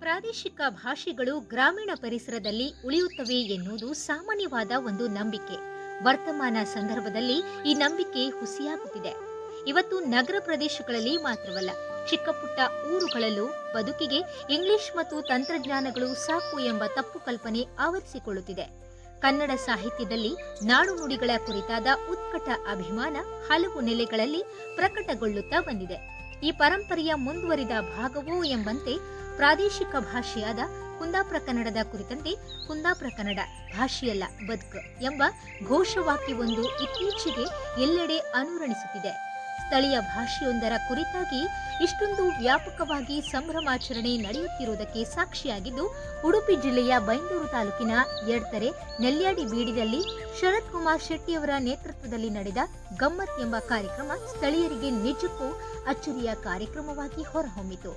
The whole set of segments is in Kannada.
ಪ್ರಾದೇಶಿಕ ಭಾಷೆಗಳು ಗ್ರಾಮೀಣ ಪರಿಸರದಲ್ಲಿ ಉಳಿಯುತ್ತವೆ ಎನ್ನುವುದು ಸಾಮಾನ್ಯವಾದ ಒಂದು ನಂಬಿಕೆ. ವರ್ತಮಾನ ಸಂದರ್ಭದಲ್ಲಿ ಈ ನಂಬಿಕೆ ಹುಸಿಯಾಗುತ್ತಿದೆ. ಇವತ್ತು ನಗರ ಪ್ರದೇಶಗಳಲ್ಲಿ ಮಾತ್ರವಲ್ಲ ಚಿಕ್ಕ ಪುಟ್ಟ ಊರುಗಳಲ್ಲೂ ಬದುಕಿಗೆ ಇಂಗ್ಲಿಷ್ ಮತ್ತು ತಂತ್ರಜ್ಞಾನಗಳು ಸಾಕು ಎಂಬ ತಪ್ಪು ಕಲ್ಪನೆ ಆವರಿಸಿಕೊಳ್ಳುತ್ತಿದೆ. ಕನ್ನಡ ಸಾಹಿತ್ಯದಲ್ಲಿ ನಾಡು ನುಡಿಗಳ ಕುರಿತಾದ ಉತ್ಕಟ ಅಭಿಮಾನ ಹಲವು ನೆಲೆಗಳಲ್ಲಿ ಪ್ರಕಟಗೊಳ್ಳುತ್ತಾ ಬಂದಿದೆ. ಈ ಪರಂಪರೆಯ ಮುಂದುವರಿದ ಭಾಗವೋ ಎಂಬಂತೆ ಪ್ರಾದೇಶಿಕ ಭಾಷೆಯಾದ ಕುಂದಾಪುರ ಕನ್ನಡದ ಕುರಿತಂತೆ ಕುಂದಾಪುರ ಕನ್ನಡ ಭಾಷೆಯಲ್ಲ ಬದುಕು ಎಂಬ ಘೋಷವಾಕ್ಯವೊಂದು ಇತ್ತೀಚೆಗೆ ಎಲ್ಲೆಡೆ ಅನುರಣಿಸುತ್ತಿದೆ. ಸ್ಥಳೀಯ ಭಾಷೆಯೊಂದರ ಕುರಿತಾಗಿ ಇಷ್ಟೊಂದು ವ್ಯಾಪಕವಾಗಿ ಸಂಭ್ರಮಾಚರಣೆ ನಡೆಯುತ್ತಿರುವುದಕ್ಕೆ ಸಾಕ್ಷಿಯಾಗಿದ್ದು, ಉಡುಪಿ ಜಿಲ್ಲೆಯ ಬೈಂದೂರು ತಾಲೂಕಿನ ಎಡ್ತರೆ, ನೆಲ್ಯಾಡಿ ಬೀಡಿನಲ್ಲಿ ಶರತ್ ಕುಮಾರ್ ಶೆಟ್ಟಿಯವರ ನೇತೃತ್ವದಲ್ಲಿ ನಡೆದ ಗಮ್ಮತ್ ಎಂಬ ಕಾರ್ಯಕ್ರಮ ಸ್ಥಳೀಯರಿಗೆ ನಿಜಕ್ಕೂ ಅಚ್ಚರಿಯ ಕಾರ್ಯಕ್ರಮವಾಗಿ ಹೊರಹೊಮ್ಮಿತು.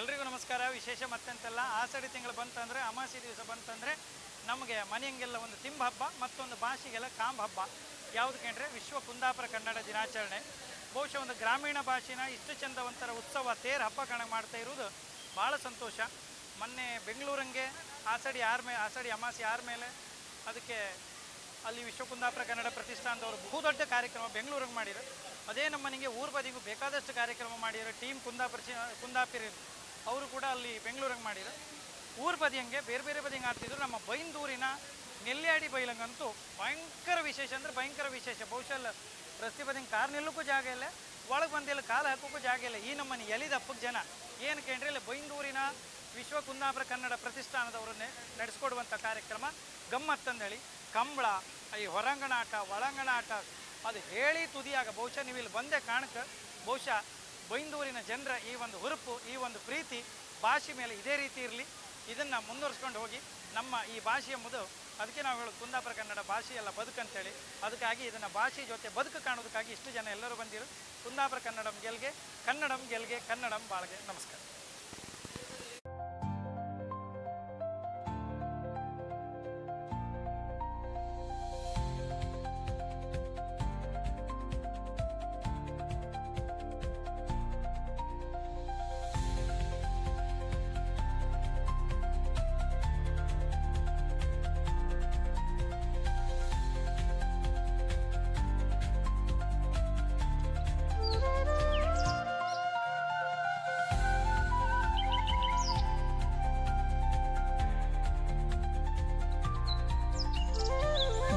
ಎಲ್ರಿಗೂ ನಮಸ್ಕಾರ. ವಿಶೇಷ ಮತ್ತೆಂತಲ್ಲ? ಆಸಡಿ ತಿಂಗಳು ಬಂತಂದರೆ ಅಮಾಸಿ ದಿವಸ ಬಂತಂದರೆ ನಮಗೆ ಮನೆಯಂಗೆಲ್ಲ ಒಂದು ತಿಂಬ ಹಬ್ಬ, ಮತ್ತೊಂದು ಭಾಷೆಗೆಲ್ಲ ಕಾಂಬ ಹಬ್ಬ. ಯಾವುದು ಕಂಡ್ರೆ ವಿಶ್ವ ಕುಂದಾಪುರ ಕನ್ನಡ ದಿನಾಚರಣೆ. ಬಹುಶಃ ಒಂದು ಗ್ರಾಮೀಣ ಭಾಷೆನ ಇಷ್ಟು ಚಂದ ಒಂಥರ ಉತ್ಸವ, ತೇರು ಹಬ್ಬ ಕಣ ಮಾಡ್ತಾ ಇರುವುದು ಭಾಳ ಸಂತೋಷ. ಮೊನ್ನೆ ಬೆಂಗಳೂರಂಗೆ ಆಸಡಿ ಯಾರ ಮೇಲೆ ಆಸಡಿ ಅಮಾಸೆ ಯಾರ ಮೇಲೆ ಅದಕ್ಕೆ ಅಲ್ಲಿ ವಿಶ್ವ ಕುಂದಾಪುರ ಕನ್ನಡ ಪ್ರತಿಷ್ಠಾನದವರು ಬಹುದೊಡ್ಡ ಕಾರ್ಯಕ್ರಮ ಬೆಂಗಳೂರಿಗೆ ಮಾಡಿದ್ರು. ಅದೇ ನಮ್ಮ ಮನೆಗೆ ಊರು ಬದಿಗೂ ಬೇಕಾದಷ್ಟು ಕಾರ್ಯಕ್ರಮ ಮಾಡಿದ್ರು ಟೀಮ್ ಕುಂದಾಪುರ ಕುಂದಾಪಿರಿ ಅವರು ಕೂಡ ಅಲ್ಲಿ ಬೆಂಗಳೂರಿಗೆ ಮಾಡಿದ್ರು. ಊರು ಬದಿಯಂಗೆ ಬೇರೆ ಬೇರೆ ಬದಿಯಂಗೆ ಆಡ್ತಿದ್ರು. ನಮ್ಮ ಬೈಂದೂರಿನ ನೆಲ್ಲಿಯಾಡಿ ಬೈಲಂಗಂತೂ ಭಯಂಕರ ವಿಶೇಷ ಅಂದರೆ ಭಯಂಕರ ವಿಶೇಷ. ಬಹುಶಃ ರಸ್ತೆ ಬದಿಯಂಗೆ ಕಾರ್ ನಿಲ್ಲಕ್ಕೂ ಜಾಗ ಇಲ್ಲ, ಒಳಗೆ ಬಂದಿಲ್ಲ ಕಾಲು ಹಾಕೋಕ್ಕೂ ಜಾಗ ಇಲ್ಲ. ಈ ನಮ್ಮನೆ ಎಲಿದಪ್ಪಕ್ಕೆ ಜನ. ಏನು ಕೇಳ್ರಿ, ಇಲ್ಲಿ ಬೈಂದೂರಿನ ವಿಶ್ವ ಕುಂದಾಪುರ ಕನ್ನಡ ಪ್ರತಿಷ್ಠಾನದವರನ್ನೇ ನಡೆಸ್ಕೊಡುವಂಥ ಕಾರ್ಯಕ್ರಮ. ಗಮ್ಮತ್ತಂದೇಳಿ ಕಂಬಳ, ಈ ಹೊರಾಂಗಣ ಆಟ, ಒಳಾಂಗಣ ಆಟ, ಅದು ಹೇಳಿ ತುದಿಯಾಗ ಬಹುಶಃ ನೀವು ಇಲ್ಲಿ ಬಂದೇ ಕಾಣಕ್ಕೆ ಬಹುಶಃ ಬೈಂದೂರಿನ ಜನರ ಈ ಒಂದು ಹುರುಪು, ಈ ಒಂದು ಪ್ರೀತಿ ಭಾಷೆ ಮೇಲೆ ಇದೇ ರೀತಿ ಇರಲಿ. ಇದನ್ನು ಮುಂದುವರಿಸ್ಕೊಂಡು ಹೋಗಿ ನಮ್ಮ ಈ ಭಾಷೆ ಎಂಬುದು, ಅದಕ್ಕೆ ನಾವು ಹೇಳೋದು ಕುಂದಾಪುರ ಕನ್ನಡ ಭಾಷೆ ಬದುಕು ಬದುಕಂತೇಳಿ ಅದಕ್ಕಾಗಿ ಇದನ್ನು ಭಾಷೆ ಜೊತೆ ಬದುಕು ಕಾಣೋದಕ್ಕಾಗಿ ಇಷ್ಟು ಜನ ಎಲ್ಲರೂ ಬಂದಿರು. ಕುಂದಾಪುರ ಕನ್ನಡಂ ಗೆಲ್ಗೆ ಕನ್ನಡಂ ಗೆಲ್ಗೆ, ಕನ್ನಡಂ ಬಾಳ್ಗೆ. ನಮಸ್ಕಾರ.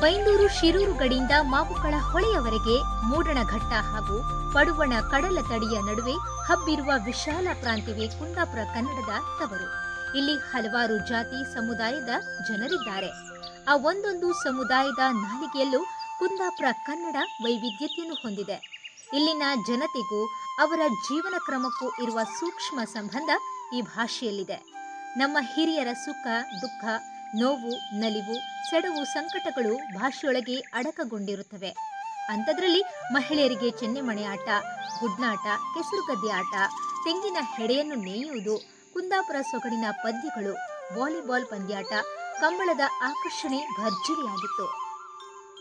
ಬೈಂದೂರು ಶಿರೂರು ಗಡಿಯಿಂದ ಮಾವುಕಳ ಹೊಳೆಯವರೆಗೆ ಮೂಡಣಘಟ್ಟ ಹಾಗೂ ಪಡುವಣ ಕಡಲ ತಡಿಯ ನಡುವೆ ಹಬ್ಬಿರುವ ವಿಶಾಲ ಪ್ರಾಂತ್ಯವೇ ಕುಂದಾಪುರ ಕನ್ನಡದ ತವರು. ಇಲ್ಲಿ ಹಲವಾರು ಜಾತಿ ಸಮುದಾಯದ ಜನರಿದ್ದಾರೆ. ಆ ಒಂದೊಂದು ಸಮುದಾಯದ ನಾಲಿಗೆಯಲ್ಲೂ ಕುಂದಾಪುರ ಕನ್ನಡ ವೈವಿಧ್ಯತೆಯನ್ನು ಹೊಂದಿದೆ. ಇಲ್ಲಿನ ಜನತೆಗೂ ಅವರ ಜೀವನ ಕ್ರಮಕ್ಕೂ ಇರುವ ಸೂಕ್ಷ್ಮ ಸಂಬಂಧ ಈ ಭಾಷೆಯಲ್ಲಿದೆ. ನಮ್ಮ ಹಿರಿಯರ ಸುಖ, ದುಃಖ ನೋವು, ನಲಿವು, ಸೆಡವು ಸಂಕಟಗಳು ಭಾಷೆಯೊಳಗೆ ಅಡಕಗೊಂಡಿರುತ್ತವೆ. ಅಂಥದ್ರಲ್ಲಿ ಮಹಿಳೆಯರಿಗೆ ಚೆನ್ನೆಮಣೆ ಆಟ, ಗುಡ್ನಾಟ, ಕೆಸರುಗದ್ದೆ ಆಟ, ತೆಂಗಿನ ಹೆಡೆಯನ್ನು ನೇಯುವುದು, ಕುಂದಾಪುರ ಸೊಗಡಿನ ಪದ್ಯಗಳು, ವಾಲಿಬಾಲ್ ಪಂದ್ಯಾಟ, ಕಂಬಳದ ಆಕರ್ಷಣೆ ಭರ್ಜರಿಯಾಗಿತ್ತು.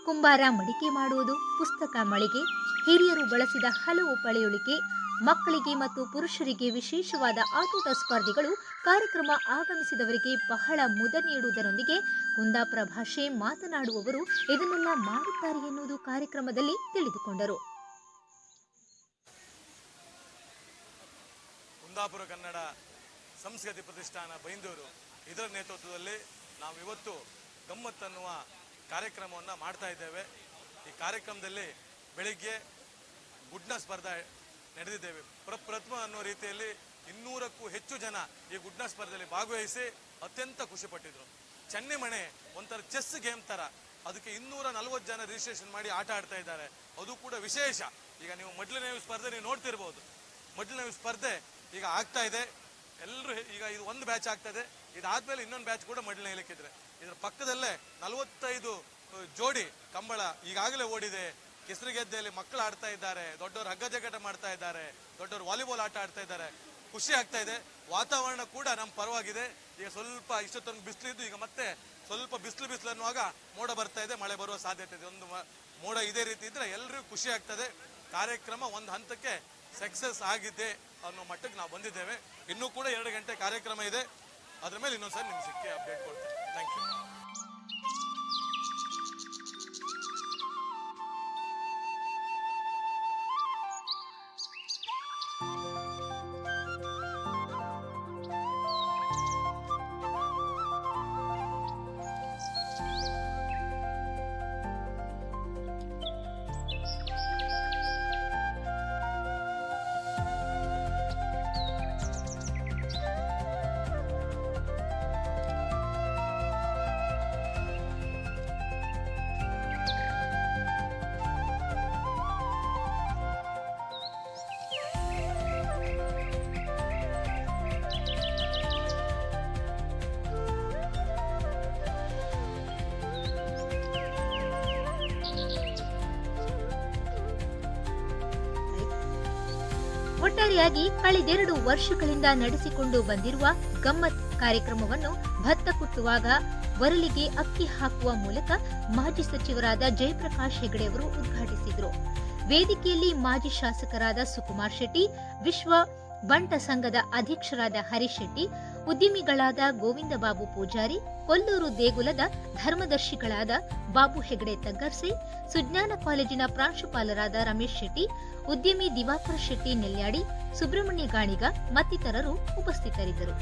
ಕುಂಬಾರ ಮಡಿಕೆ ಮಾಡುವುದು, ಪುಸ್ತಕ ಮಳಿಗೆ, ಹಿರಿಯರು ಬಳಸಿದ ಹಲವು ಪಳೆಯುಳಿಕೆ ಮಕ್ಕಳಿಗೆ ಮತ್ತು ಪುರುಷರಿಗೆ ವಿಶೇಷವಾದ ಆಟೋಟ ಸ್ಪರ್ಧೆಗಳು ಕಾರ್ಯಕ್ರಮ ಆಗಮಿಸಿದವರಿಗೆ ಬಹಳ ಮುದ ನೀಡುವುದರೊಂದಿಗೆ ಕುಂದಾಪುರ ಭಾಷೆ ಮಾತನಾಡುವವರು ಇದನ್ನೆಲ್ಲ ಮಾಡುತ್ತಾರೆ ಎನ್ನುವುದು ಕಾರ್ಯಕ್ರಮದಲ್ಲಿ ತಿಳಿದುಕೊಂಡರು. ಕುಂದಾಪುರ ಕನ್ನಡ ಸಂಸ್ಕೃತಿ ಪ್ರತಿಷ್ಠಾನ ಬೈಂದೂರು ಇದರ ನೇತೃತ್ವದಲ್ಲಿ ನಾವು ಇವತ್ತು ಗಮ್ಮತ್ ಅನ್ನುವ ಕಾರ್ಯಕ್ರಮವನ್ನು ಮಾಡ್ತಾ ಇದ್ದೇವೆ. ಈ ಕಾರ್ಯಕ್ರಮದಲ್ಲಿ ಬೆಳಿಗ್ಗೆ ಗುಡ್ನ ಸ್ಪರ್ಧೆ ನಡೆದಿದ್ದೇವೆ. ಪ್ರಪ್ರಥಮ ಅನ್ನೋ ರೀತಿಯಲ್ಲಿ ಇನ್ನೂರಕ್ಕೂ ಹೆಚ್ಚು ಜನ ಈ ಗುಡ್ನ ಸ್ಪರ್ಧೆಯಲ್ಲಿ ಭಾಗವಹಿಸಿ ಅತ್ಯಂತ ಖುಷಿಪಟ್ಟಿದ್ರು ಚೆನ್ನಿಮಣೆ ಒಂಥರ ಚೆಸ್ ಗೇಮ್ ಥರ ಅದಕ್ಕೆ ಇನ್ನೂರ ನಲವತ್ತು ಜನ ರಿಜಿಸ್ಟ್ರೇಷನ್ ಮಾಡಿ ಆಟ ಆಡ್ತಾ ಇದ್ದಾರೆ. ಅದು ಕೂಡ ವಿಶೇಷ. ಈಗ ನೀವು ಮೊದಲನೇ ಸ್ಪರ್ಧೆ ನೀವು ನೋಡ್ತಿರ್ಬೋದು. ಮೊದಲನೇ ಸ್ಪರ್ಧೆ ಈಗ ಆಗ್ತಾ ಇದೆ. ಎಲ್ಲರೂ ಈಗ ಇದು ಒಂದು ಬ್ಯಾಚ್ ಆಗ್ತದೆ ಇದಾದ್ಮೇಲೆ ಇನ್ನೊಂದು ಬ್ಯಾಚ್ ಕೂಡ ಮೊದಲನೇ ಇಲಿಕ್ಕಿದ್ರೆ ಇದರ ಪಕ್ಕದಲ್ಲೇ ನಲವತ್ತೈದು ಜೋಡಿ ಕಂಬಳ ಈಗಾಗಲೇ ಓಡಿದೆ. ಕೆಸರುಗೆದ್ದೆಯಲ್ಲಿ ಮಕ್ಕಳು ಆಡ್ತಾ ಇದ್ದಾರೆ, ದೊಡ್ಡವರು ಹಗ್ಗ ಜಗಟ ಮಾಡ್ತಾ ಇದ್ದಾರೆ, ದೊಡ್ಡವರು ವಾಲಿಬಾಲ್ ಆಟ ಆಡ್ತಾ ಇದ್ದಾರೆ. ಖುಷಿ ಆಗ್ತಾ ಇದೆ. ವಾತಾವರಣ ಕೂಡ ನಮ್ಮ ಪರವಾಗಿದೆ. ಈಗ ಸ್ವಲ್ಪ ಇಷ್ಟೊತ್ತೊಂದು ಬಿಸಿಲಿದ್ದು ಈಗ ಮತ್ತೆ ಸ್ವಲ್ಪ ಬಿಸಿಲು ಬಿಸಿಲು ಅನ್ನುವಾಗ ಮೋಡ ಬರ್ತಾ ಇದೆ, ಮಳೆ ಬರುವ ಸಾಧ್ಯತೆ ಇದೆ. ಒಂದು ಮೋಡ ಇದೇ ರೀತಿ ಇದ್ರೆ ಎಲ್ರಿಗೂ ಖುಷಿ ಆಗ್ತದೆ. ಕಾರ್ಯಕ್ರಮ ಒಂದು ಹಂತಕ್ಕೆ ಸಕ್ಸಸ್ ಆಗಿದೆ ಅನ್ನೋ ಮಟ್ಟಕ್ಕೆ ನಾವು ಬಂದಿದ್ದೇವೆ. ಇನ್ನೂ ಕೂಡ ಎರಡು ಗಂಟೆ ಕಾರ್ಯಕ್ರಮ ಇದೆ. ಅದ್ರ ಮೇಲೆ ಇನ್ನೊಂದ್ಸರಿ ನಿಮ್ಗೆ ಸಿಕ್ಕಿ ಅಪ್ಡೇಟ್ ಕೊಡ್ತೀನಿ. Thank you. ಒಟ್ಟಾರೆಯಾಗಿ ಕಳೆದೆರಡು ವರ್ಷಗಳಿಂದ ನಡೆಸಿಕೊಂಡು ಬಂದಿರುವ ಗಮ್ಮತ್ ಕಾರ್ಯಕ್ರಮವನ್ನು ಭತ್ತ ಕುಟ್ಟುವಾಗ ವರಲಿಗೆ ಅಕ್ಕಿ ಹಾಕುವ ಮೂಲಕ ಮಾಜಿ ಸಚಿವರಾದ ಜಯಪ್ರಕಾಶ್ ಹೆಗಡೆ ಅವರು ಉದ್ಘಾಟಿಸಿದರು. ವೇದಿಕೆಯಲ್ಲಿ ಮಾಜಿ ಶಾಸಕರಾದ ಸುಕುಮಾರ್ ಶೆಟ್ಟಿ, ವಿಶ್ವ ಬಂಟ ಸಂಘದ ಅಧ್ಯಕ್ಷರಾದ ಹರೀಶ್ ಶೆಟ್ಟಿ ಉದ್ಯಮಿಗಳಾದ ಗೋವಿಂದ ಬಾಬು ಪೂಜಾರಿ, ಕೊಲ್ಲೂರು ದೇಗುಲದ ಧರ್ಮದರ್ಶಿಗಳಾದ ಬಾಬು ಹೆಗಡೆ ತಗ್ಗರ್ಸೆ ಸುಜ್ಞಾನ ಕಾಲೇಜಿನ ಪ್ರಾಂಶುಪಾಲರಾದ ರಮೇಶ್ ಶೆಟ್ಟಿ, ಉದ್ಯಮಿ ದಿವಾಕರ್ ಶೆಟ್ಟಿ ನೆಲ್ಯಾಡಿ, ಸುಬ್ರಹ್ಮಣ್ಯ ಗಾಣಿಗ ಮತ್ತಿತರರು ಉಪಸ್ಥಿತರಿದ್ದರು.